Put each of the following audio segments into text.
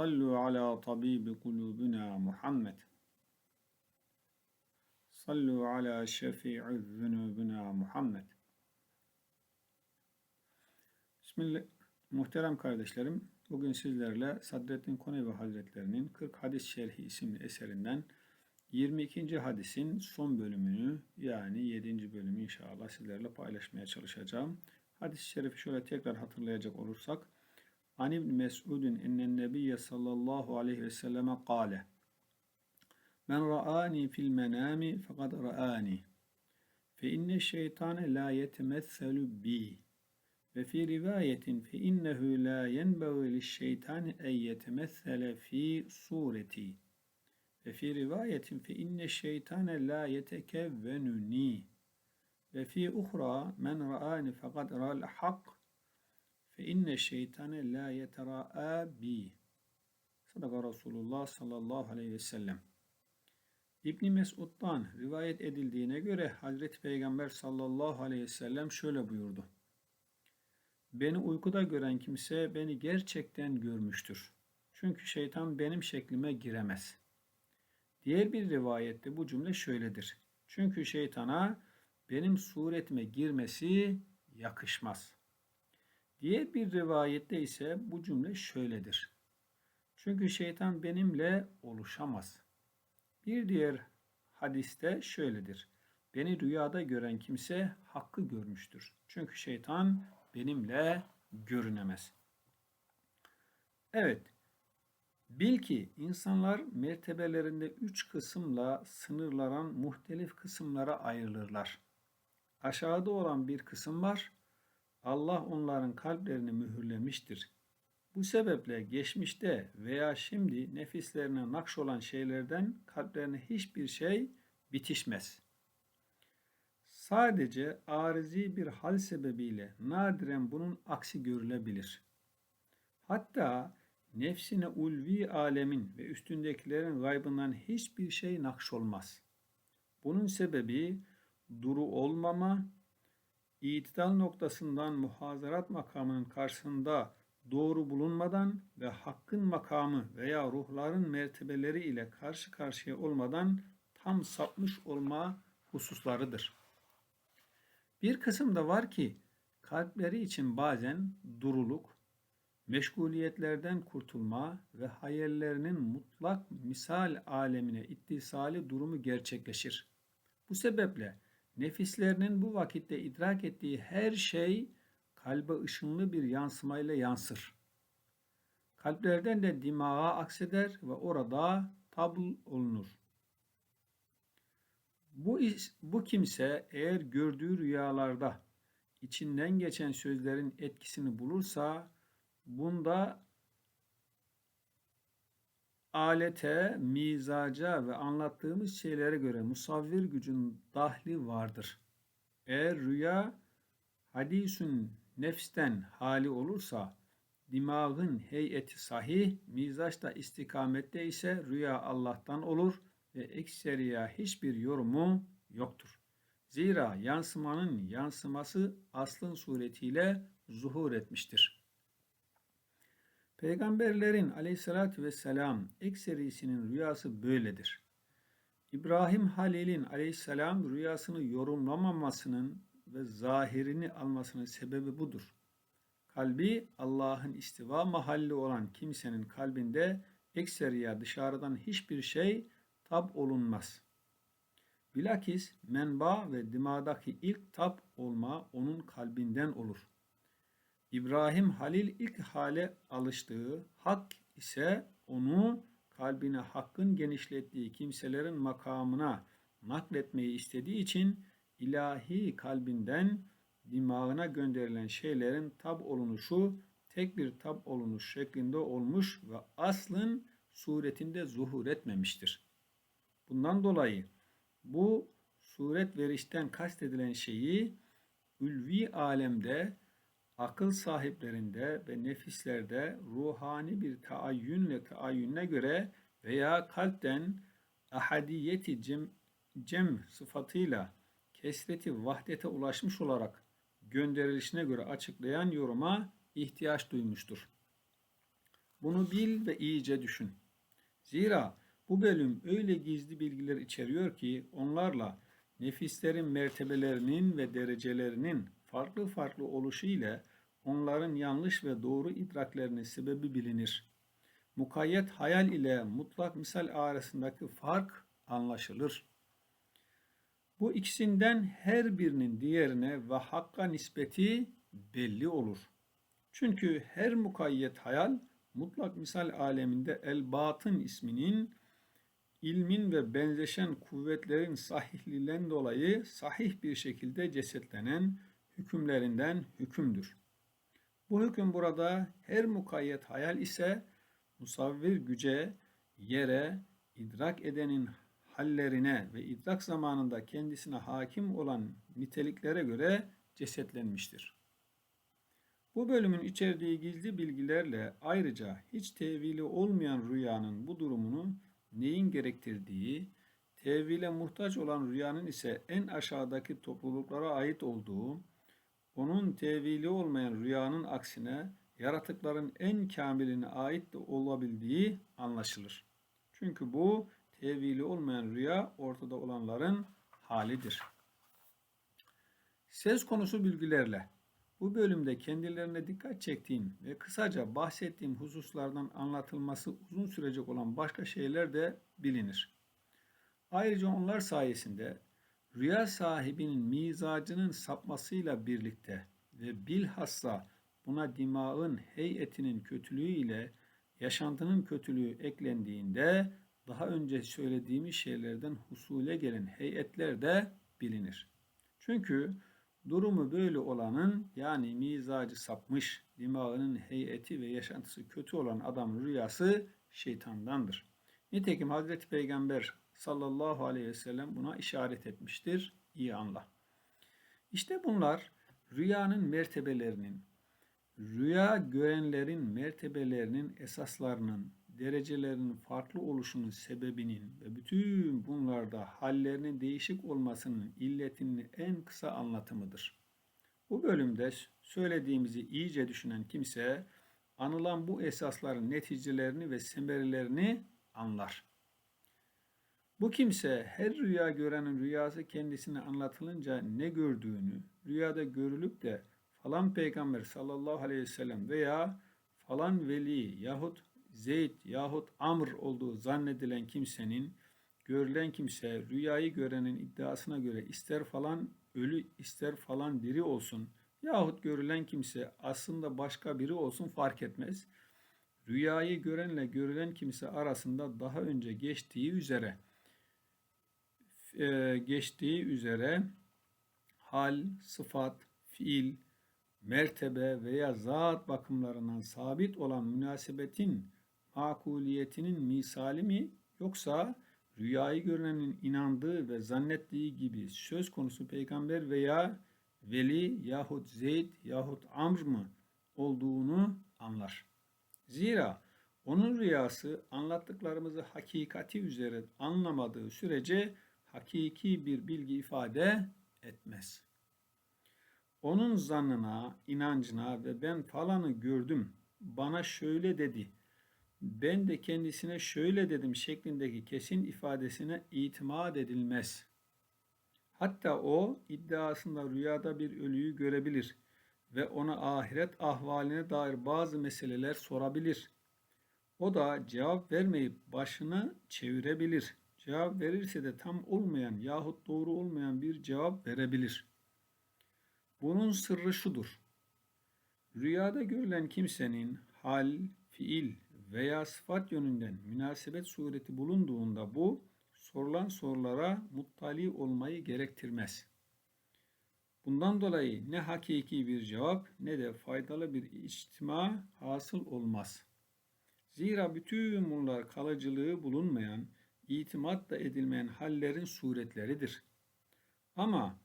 Sallu ala tabibi kulubina Muhammed. Sallu ala şefi'i zunubina Muhammed. Bismillah. Muhterem kardeşlerim, bugün sizlerle Sadreddin Konevi Hazretlerinin 40 Hadis Şerhi isimli eserinden 22. hadisin son bölümünü yani 7. bölümü inşallah sizlerle paylaşmaya çalışacağım. Hadis-i şerifi şöyle tekrar hatırlayacak olursak An İbn Mes'udin ennen nebiyye sallallahu aleyhi ve selleme kâle Men ra'ani fil menami fakat ra'ani fe inne şeytane la yetemesselu bi ve fi rivayetin fe innehu la yenbeği lişşeytani en yetemessele fi sureti ve fi rivayetin fe inne şeytane la yetekevvenuni ve fi fe inne şeytane la yetera'a bi. Sadaka Resulullah sallallahu aleyhi ve sellem. İbni Mesud'dan rivayet edildiğine göre Hazreti Peygamber sallallahu aleyhi ve sellem şöyle buyurdu. Beni uykuda gören kimse beni gerçekten görmüştür. Çünkü şeytan benim şeklime giremez. Diğer bir rivayette bu cümle şöyledir. Çünkü şeytana benim suretime girmesi yakışmaz.'' Diğer bir rivayette ise bu cümle şöyledir. Çünkü şeytan benimle oluşamaz. Bir diğer hadiste şöyledir. Beni rüyada gören kimse hakkı görmüştür. Çünkü şeytan benimle görünemez. Evet, bil ki insanlar mertebelerinde üç kısımla sınırlanan muhtelif kısımlara ayrılırlar. Aşağıda olan bir kısım var, Allah onların kalplerini mühürlemiştir. Bu sebeple geçmişte veya şimdi nefislerine nakş olan şeylerden kalplerine hiçbir şey bitişmez. Sadece arizi bir hal sebebiyle nadiren bunun aksi görülebilir. Hatta nefsine ulvi alemin ve üstündekilerin gaybından hiçbir şey nakş olmaz. Bunun sebebi duru olmama, itidal noktasından muhazarat makamının karşısında doğru bulunmadan ve hakkın makamı veya ruhların mertebeleri ile karşı karşıya olmadan tam sapmış olma hususlarıdır. Bir kısım da var ki kalpleri için bazen duruluk, meşguliyetlerden kurtulma ve hayallerinin mutlak misal alemine ittisali durumu gerçekleşir. Bu sebeple Nefislerinin bu vakitte idrak ettiği her şey kalbe ışınlı bir yansımayla yansır. Kalplerden de dimağa akseder ve orada tabl olunur. Bu, bu kimse eğer gördüğü rüyalarda içinden geçen sözlerin etkisini bulursa bunda alete, mizaca ve anlattığımız şeylere göre musavvir gücün dahli vardır. Eğer rüya hadisün nefsten hali olursa dimağın heyeti sahih, mizaç da istikamette ise rüya Allah'tan olur ve ekseriya hiçbir yorumu yoktur. Zira yansımanın yansıması aslın suretiyle zuhur etmiştir.'' Peygamberlerin aleyhissalatü vesselam ekserisinin rüyası böyledir. İbrahim Halil'in aleyhisselam rüyasını yorumlamamasının ve zahirini almasının sebebi budur. Kalbi Allah'ın istiva mahalli olan kimsenin kalbinde ekseriya dışarıdan hiçbir şey tab olunmaz. Bilakis menba ve dimadaki ilk tab olma onun kalbinden olur. İbrahim Halil ilk hale alıştığı hak ise onu kalbine hakkın genişlettiği kimselerin makamına nakletmeyi istediği için ilahi kalbinden dimağına gönderilen şeylerin tab olunuşu tek bir tab olunuş şeklinde olmuş ve aslın suretinde zuhur etmemiştir. Bundan dolayı bu suret verişten kastedilen şeyi ülvi alemde akıl sahiplerinde ve nefislerde ruhani bir taayyünle taayyününe göre veya kalpten ahadiyeti cem, cem sıfatıyla kesreti vahdete ulaşmış olarak gönderilişine göre açıklayan yoruma ihtiyaç duymuştur. Bunu bil ve iyice düşün. Zira bu bölüm öyle gizli bilgiler içeriyor ki onlarla nefislerin mertebelerinin ve derecelerinin farklı farklı oluşu ile onların yanlış ve doğru idraklerinin sebebi bilinir. Mukayyet hayal ile mutlak misal arasındaki fark anlaşılır. Bu ikisinden her birinin diğerine ve hakka nispeti belli olur. Çünkü her mukayyet hayal mutlak misal aleminde el batın isminin ilmin ve benzeşen kuvvetlerin sahihliğinden dolayı sahih bir şekilde cesetlenen hükümlerinden hükümdür. Bu hüküm burada her mukayyet hayal ise musavvir güce, yere, idrak edenin hallerine ve idrak zamanında kendisine hakim olan niteliklere göre cesetlenmiştir. Bu bölümün içerdiği gizli bilgilerle ayrıca hiç tevili olmayan rüyanın bu durumunu neyin gerektirdiği, tevile muhtaç olan rüyanın ise en aşağıdaki topluluklara ait olduğu, onun tevili olmayan rüyanın aksine yaratıkların en kamiline ait de olabildiği anlaşılır. Çünkü bu tevili olmayan rüya ortada olanların halidir. Söz konusu bilgilerle bu bölümde kendilerine dikkat çektiğim ve kısaca bahsettiğim hususlardan anlatılması uzun sürecek olan başka şeyler de bilinir. Ayrıca onlar sayesinde rüya sahibinin mizacının sapmasıyla birlikte ve bilhassa buna dimağın heyetinin kötülüğü ile yaşantının kötülüğü eklendiğinde daha önce söylediğimiz şeylerden husule gelen heyetler de bilinir. Çünkü durumu böyle olanın yani mizacı sapmış, dimağının heyeti ve yaşantısı kötü olan adamın rüyası şeytandandır. Nitekim Hazreti Peygamber sallallahu aleyhi ve sellem buna işaret etmiştir. İyi anla. İşte bunlar rüyanın mertebelerinin, rüya görenlerin mertebelerinin esaslarının, derecelerinin farklı oluşunun sebebinin ve bütün bunlarda hallerinin değişik olmasının illetinin en kısa anlatımıdır. Bu bölümde söylediğimizi iyice düşünen kimse anılan bu esasların neticelerini ve semerelerini anlar. Bu kimse her rüya görenin rüyası kendisine anlatılınca ne gördüğünü, rüyada görülüp de falan peygamber sallallahu aleyhi ve sellem veya falan veli yahut Zeyd yahut Amr olduğu zannedilen kimsenin görülen kimse rüyayı görenin iddiasına göre ister falan ölü ister falan diri olsun yahut görülen kimse aslında başka biri olsun fark etmez. Rüyayı görenle görülen kimse arasında daha önce geçtiği üzere e, geçtiği üzere hal, sıfat, fiil, mertebe veya zat bakımlarından sabit olan münasebetin makuliyetinin misali mi yoksa rüyayı görenin inandığı ve zannettiği gibi söz konusu peygamber veya veli yahut Zeyd yahut Amr mı olduğunu anlar. Zira onun rüyası anlattıklarımızı hakikati üzere anlamadığı sürece hakiki bir bilgi ifade etmez. Onun zannına, inancına ve ben falanı gördüm, bana şöyle dedi, ben de kendisine şöyle dedim şeklindeki kesin ifadesine itimat edilmez. Hatta o iddiasında rüyada bir ölüyü görebilir ve ona ahiret ahvaline dair bazı meseleler sorabilir. O da cevap vermeyip başını çevirebilir. Cevap verirse de tam olmayan yahut doğru olmayan bir cevap verebilir. Bunun sırrı şudur. Rüyada görülen kimsenin hal, fiil veya sıfat yönünden münasebet sureti bulunduğunda bu sorulan sorulara muttali olmayı gerektirmez. Bundan dolayı ne hakiki bir cevap ne de faydalı bir içtima hasıl olmaz. Zira bütün bunlar kalıcılığı bulunmayan, itimat da edilmeyen hallerin suretleridir. Ama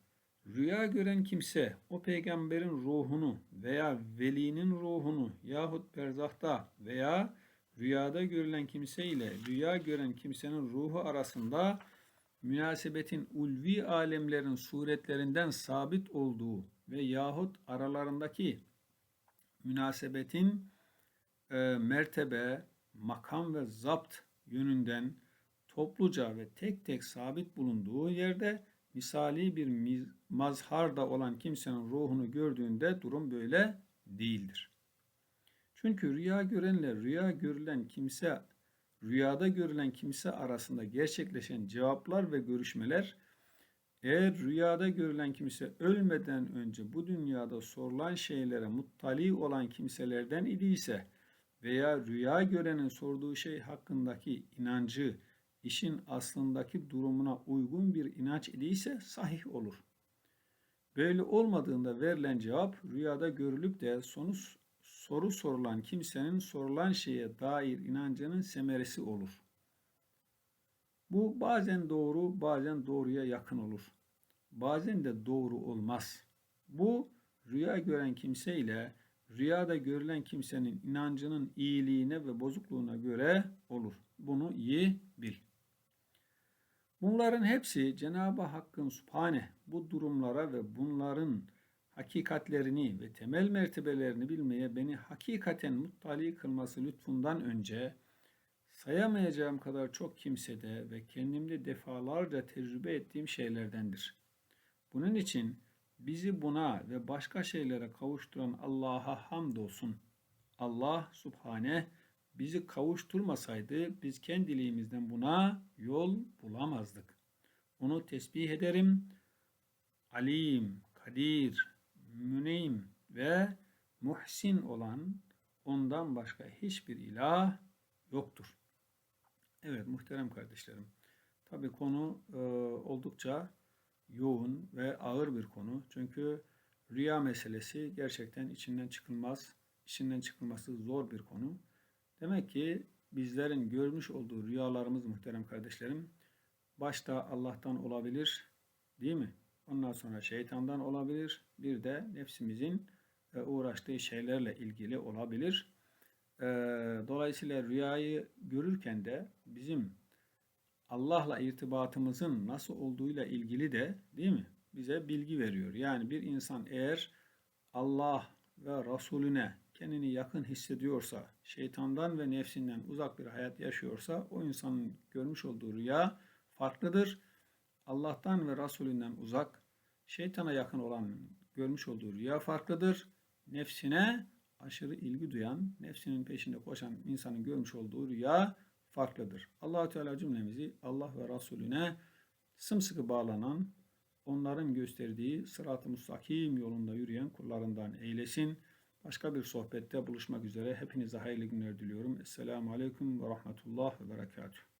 rüya gören kimse o peygamberin ruhunu veya velinin ruhunu yahut berzahta veya rüyada görülen kimse ile rüya gören kimsenin ruhu arasında münasebetin ulvi alemlerin suretlerinden sabit olduğu ve yahut aralarındaki münasebetin e, mertebe, makam ve zapt yönünden topluca ve tek tek sabit bulunduğu yerde misali bir mazharda olan kimsenin ruhunu gördüğünde durum böyle değildir. Çünkü rüya görenle rüya görülen kimse, rüyada görülen kimse arasında gerçekleşen cevaplar ve görüşmeler eğer rüyada görülen kimse ölmeden önce bu dünyada sorulan şeylere muttali olan kimselerden idiyse veya rüya görenin sorduğu şey hakkındaki inancı işin aslındaki durumuna uygun bir inanç idiyse sahih olur. Böyle olmadığında verilen cevap rüyada görülüp de sonuç soru sorulan kimsenin sorulan şeye dair inancının semeresi olur. Bu bazen doğru, bazen doğruya yakın olur. Bazen de doğru olmaz. Bu rüya gören kimse ile rüyada görülen kimsenin inancının iyiliğine ve bozukluğuna göre olur. Bunu iyi bil. Bunların hepsi Cenab-ı Hakk'ın Subhane bu durumlara ve bunların hakikatlerini ve temel mertebelerini bilmeye beni hakikaten muttali kılması lütfundan önce sayamayacağım kadar çok kimsede ve kendimde defalarca tecrübe ettiğim şeylerdendir. Bunun için bizi buna ve başka şeylere kavuşturan Allah'a hamdolsun. Allah Subhane bizi kavuşturmasaydı biz kendiliğimizden buna yol bulamazdık. Onu tesbih ederim. Alim, Kadir, Müneym ve Muhsin olan ondan başka hiçbir ilah yoktur. Evet muhterem kardeşlerim. Tabi konu e, oldukça yoğun ve ağır bir konu. Çünkü rüya meselesi gerçekten içinden çıkılmaz, içinden çıkılması zor bir konu. Demek ki bizlerin görmüş olduğu rüyalarımız muhterem kardeşlerim başta Allah'tan olabilir değil mi? Ondan sonra şeytandan olabilir. Bir de nefsimizin e, uğraştığı şeylerle ilgili olabilir. E, dolayısıyla rüyayı görürken de bizim Allah'la irtibatımızın nasıl olduğuyla ilgili de değil mi? Bize bilgi veriyor. Yani bir insan eğer Allah ve Resulüne kendini yakın hissediyorsa, şeytandan ve nefsinden uzak bir hayat yaşıyorsa o insanın görmüş olduğu rüya farklıdır. Allah'tan ve Resulünden uzak, şeytana yakın olan görmüş olduğu rüya farklıdır. Nefsine aşırı ilgi duyan, nefsinin peşinde koşan insanın görmüş olduğu rüya farklıdır. allah Teala cümlemizi Allah ve Resulüne sımsıkı bağlanan, onların gösterdiği sırat-ı müstakim yolunda yürüyen kullarından eylesin. Başka bir sohbette buluşmak üzere hepinize hayırlı günler diliyorum. Esselamu Aleyküm ve Rahmetullah ve Berekatuhu.